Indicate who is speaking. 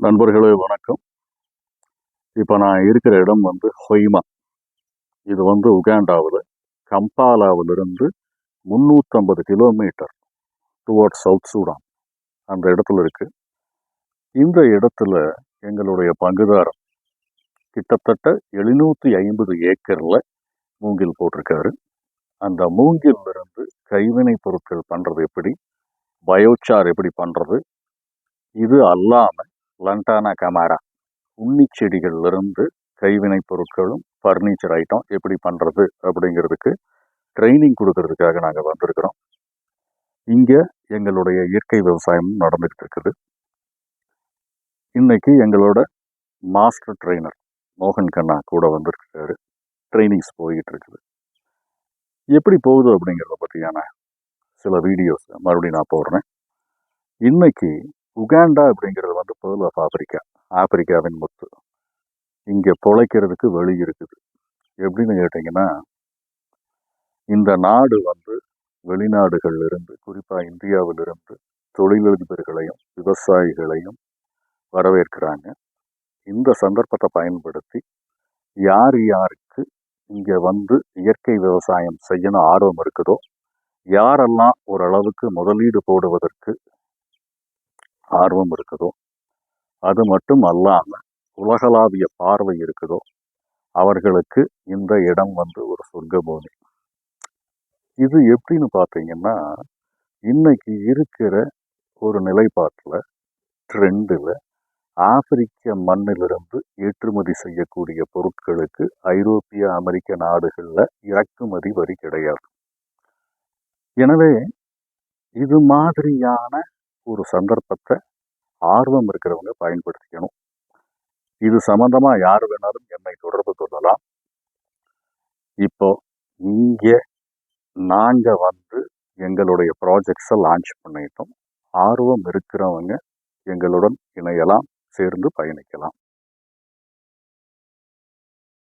Speaker 1: நண்பர்களே வணக்கம். இப்போ நான் இருக்கிற இடம் வந்து ஹொய்மா. இது வந்து உகாண்டாவில் கம்பாலாவிலிருந்து முந்நூற்றம்பது கிலோமீட்டர் டுவர்ட் சவுத் சூடான் அந்த இடத்துல இருக்குது இந்த இடத்துல எங்களுடைய பங்குதாரம் கிட்டத்தட்ட எழுநூற்றி ஐம்பது ஏக்கரில் மூங்கில் போட்டிருக்காரு. அந்த மூங்கிலிருந்து கைவினை பொருட்கள் பண்ணுறது எப்படி? பயோச்சார் எப்படி பண்ணுறது இது அல்லாமல் லண்டானா கமாரா உண்ணி செடிகள்லேருந்து கைவினை பொருட்களும் ஃபர்னிச்சர் ஐட்டம் எப்படி பண்ணுறது அப்படிங்கிறதுக்கு ட்ரைனிங் கொடுக்கறதுக்காக நாங்கள் வந்திருக்கிறோம். இங்கே எங்களுடைய இயற்கை விவசாயம் நடந்துகிட்டு இருக்குது. இன்னைக்கு எங்களோட மாஸ்டர் ட்ரெயினர் மோகன் கண்ணா கூட வந்திருக்காரு ட்ரைனிங்ஸ் போய்கிட்டு இருக்குது. எப்படி போகுது அப்படிங்கிறத பற்றியான சில வீடியோஸ் மறுபடியும் நான் போடுறேன். இன்னைக்கு உகாண்டா அப்படிங்கிறது வந்து பேர்ல் ஆஃப் ஆப்பிரிக்கா. ஆப்பிரிக்காவின் முத்து. இங்கே பொழைக்கிறதுக்கு வழி இருக்குது. எப்படின்னு கேட்டிங்கன்னா இந்த நாடு வந்து வெளிநாடுகளிலிருந்து குறிப்பாக இந்தியாவிலிருந்து தொழிலதிபர்களையும் விவசாயிகளையும் வரவேற்கிறாங்க. இந்த சந்தர்ப்பத்தை பயன்படுத்தி யார் யாருக்கு இங்கே வந்து இயற்கை விவசாயம் செய்யணும் ஆர்வம் இருக்குதோ யாரெல்லாம் ஓரளவுக்கு முதலீடு போடுவதற்கு ஆர்வம் இருக்குதோ? அது மட்டும் அல்லாமல் உலகளாவிய பார்வை இருக்குதோ? அவர்களுக்கு இந்த இடம் வந்து ஒரு சொர்க்க பூமி இது எப்படின்னு பார்த்தீங்கன்னா இன்னைக்கு இருக்கிற ஒரு நிலைப்பாட்டில் ட்ரெண்டில் ஆப்பிரிக்க மண்ணிலிருந்து ஏற்றுமதி செய்யக்கூடிய பொருட்களுக்கு ஐரோப்பிய அமெரிக்க நாடுகளில் இறக்குமதி வரி கிடையாது. எனவே இது மாதிரியான ஒரு சந்தர்ப்பத்தை ஆர்வம் இருக்கிறவங்க பயன்படுத்திக்கணும். இது சம்பந்தமா யார் வேணாலும் என்னை தொடர்பு கொள்ளலாம். இப்போ இங்கே நாங்க வந்து எங்களுடைய ப்ராஜெக்ட்ஸை லான்ச் பண்ணிட்டோம். ஆர்வம் இருக்கிறவங்க எங்களுடன் இணையலாம் சேர்ந்து பயணிக்கலாம்.